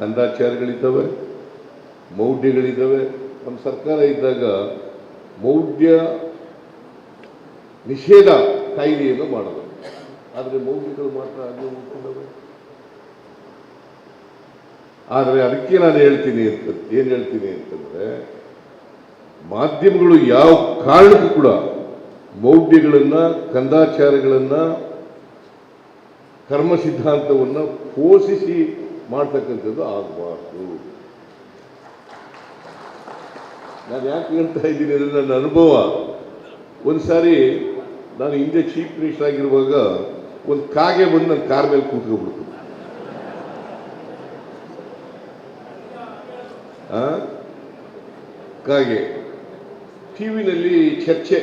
ಕಂದಾಚಾರಗಳಿದ್ದಾವೆ ಮೌಢ್ಯಗಳಿದ್ದಾವೆ. ನಮ್ಮ ಸರ್ಕಾರ ಇದ್ದಾಗ ಮೌಢ್ಯ ನಿಷೇಧ ಕಾಯ್ದೆಯನ್ನು ಮಾಡೋದು. ಆದರೆ ಮೌಢ್ಯಗಳು ಮಾತ್ರ ಹಾಗೆ ಉಳ್ಕೊಂಡವೆ ಆದರೆ ಅದಕ್ಕೆ ನಾನು ಹೇಳ್ತೀನಿ ಅಂತ, ಏನು ಹೇಳ್ತೀನಿ ಅಂತಂದರೆ, ಮಾಧ್ಯಮಗಳು ಯಾವ ಕಾರಣಕ್ಕೂ ಕೂಡ ಮೌಢ್ಯಗಳನ್ನು, ಕಂದಾಚಾರಗಳನ್ನು ಕರ್ಮ ಸಿದ್ಧಾಂತವನ್ನು ಪೋಷಿಸಿ ಮಾಡ್ತಕ್ಕಂಥದ್ದು ಆಗಬಾರ್ದು. ನಾನು ಯಾಕೆ ಹೇಳ್ತಾ ಇದ್ದೀನಿ ಅಂದರೆ ನನ್ನ ಅನುಭವ. ಒಂದು ಸಾರಿ ನಾನು ಹಿಂದೆ ಚೀಫ್ ಮಿನಿಸ್ಟರ್ ಆಗಿರುವಾಗ ಒಂದು ಕಾಗೆ ಬಂದು ನನ್ನ ಕಾರ್ ಮೇಲೆ ಕೂತ್ಕೊಂಡ್ಬಿಡ್ತು. ಆ? ಕಾಗೆ. ಟಿ ವಿನಲ್ಲಿ ಚರ್ಚೆ.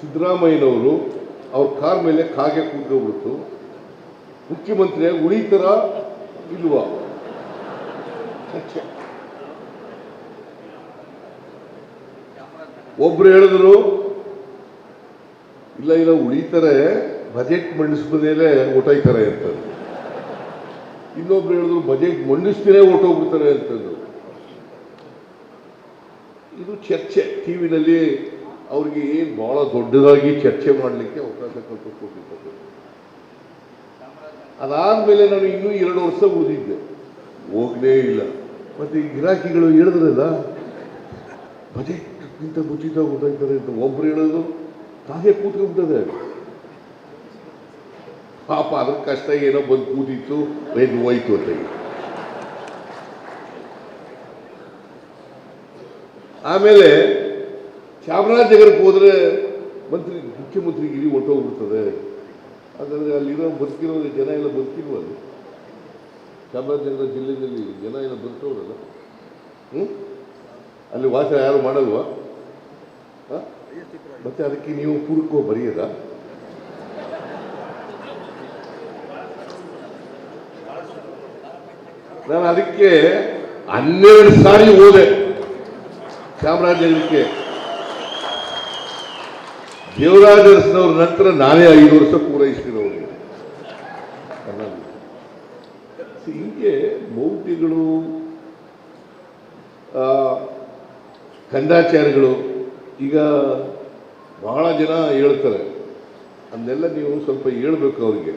ಸಿದ್ದರಾಮಯ್ಯನವರು ಅವ್ರ ಕಾರ್ ಮೇಲೆ ಕಾಗೆ ಕೂತ್ಕೊಂಡ್ಬಿಡ್ತು. ಮುಖ್ಯಮಂತ್ರಿಯಾಗಿ ಉಳಿತಾರ ಇಲ್ವಾ? ಒಬ್ರು ಹೇಳಿದ್ರು, ಇಲ್ಲ ಇಲ್ಲ, ಉಳಿತಾರೆ ಬಜೆಟ್ ಮಂಡಿಸಿದ ಮೇಲೆ ಹೊಟ್ಟೋಯ್ತಾರೆ ಅಂತ ಇನ್ನೊಬ್ರು ಹೇಳಿದ್ರು ಬಜೆಟ್ ಮಂಡಿಸ್ತೀರೇ ಒಟ್ಟೋಗ್ಬಿಡ್ತಾರೆ ಅಂತಂದು ಇದು ಚರ್ಚೆ. ಟಿವಿನಲ್ಲಿ ಅವ್ರಿಗೆ ಏನು ಬಹಳ ದೊಡ್ಡದಾಗಿ ಚರ್ಚೆ ಮಾಡಲಿಕ್ಕೆ ಅವಕಾಶ ಅದಾದ್ಮೇಲೆ ನಾನು ಇನ್ನೂ ಎರಡು ವರ್ಷ ಉಳಿದಿದ್ದೆ ಹೋಗಲೇ ಇಲ್ಲ. ಮತ್ತೆ ಈ ಗಿರಾಕಿಗಳು ಹೇಳಿದ್ರಲ್ಲ ಇಂತ ಮುಚ್ಚಿತ ಗೊತ್ತಾಯ್ತಾರೆ ಅಂತ ಒಬ್ರು ಹೇಳೋದು ಹಾಗೆ ಕೂತ್ಕೊಂಡ್ಬಿಟ್ಟದೆ ಪಾಪ ಅದ್ರ ಕಷ್ಟ ಏನೋ ಬಂದು ಕೂತಿತ್ತು ಏನು ಹೋಯ್ತು ಅಂತ. ಆಮೇಲೆ ಚಾಮರಾಜನಗರಕ್ಕೆ ಹೋದ್ರೆ ಮಂತ್ರಿ ಮುಖ್ಯಮಂತ್ರಿಗಿರಿ ಹೊಟ್ಟೋಗ್ಬಿಡ್ತದೆ ಹಾಗಾದ್ರೆ ಅಲ್ಲಿರೋ ಬದುಕಿರೋದು ಜನ ಎಲ್ಲ ಬದುಕಿರುವಲ್ಲಿ ಚಾಮರಾಜನಗರ ಜಿಲ್ಲೆಯಲ್ಲಿ ಜನ ಎಲ್ಲ ಬದುಕೋರಲ್ಲ ಹ್ಞೂ ಅಲ್ಲಿ ವಾಸ ಯಾರು ಮಾಡಲ್ವಾ? ಮತ್ತೆ ಅದಕ್ಕೆ ನೀವು ಕೂರ್ಕೋ ಬರೆಯದ? ನಾನು ಅದಕ್ಕೆ ಹನ್ನೆರಡು ಸಾರಿ ಹೋದೆ ಚಾಮರಾಜನಗರಕ್ಕೆ. ದೇವರಾಜರಸ್ನವ್ರ ನಂತರ ನಾನೇ ಐದು ವರ್ಷ ಪೂರೈಸಿರೋರು ಹೀಗೆ ಮೌಢ್ಯಗಳು ಕಂದಾಚಾರಗಳು ಈಗ ಬಹಳ ಜನ ಹೇಳ್ತಾರೆ. ಅದನ್ನೆಲ್ಲ ನೀವು ಸ್ವಲ್ಪ ಹೇಳ್ಬೇಕು ಅವರಿಗೆ.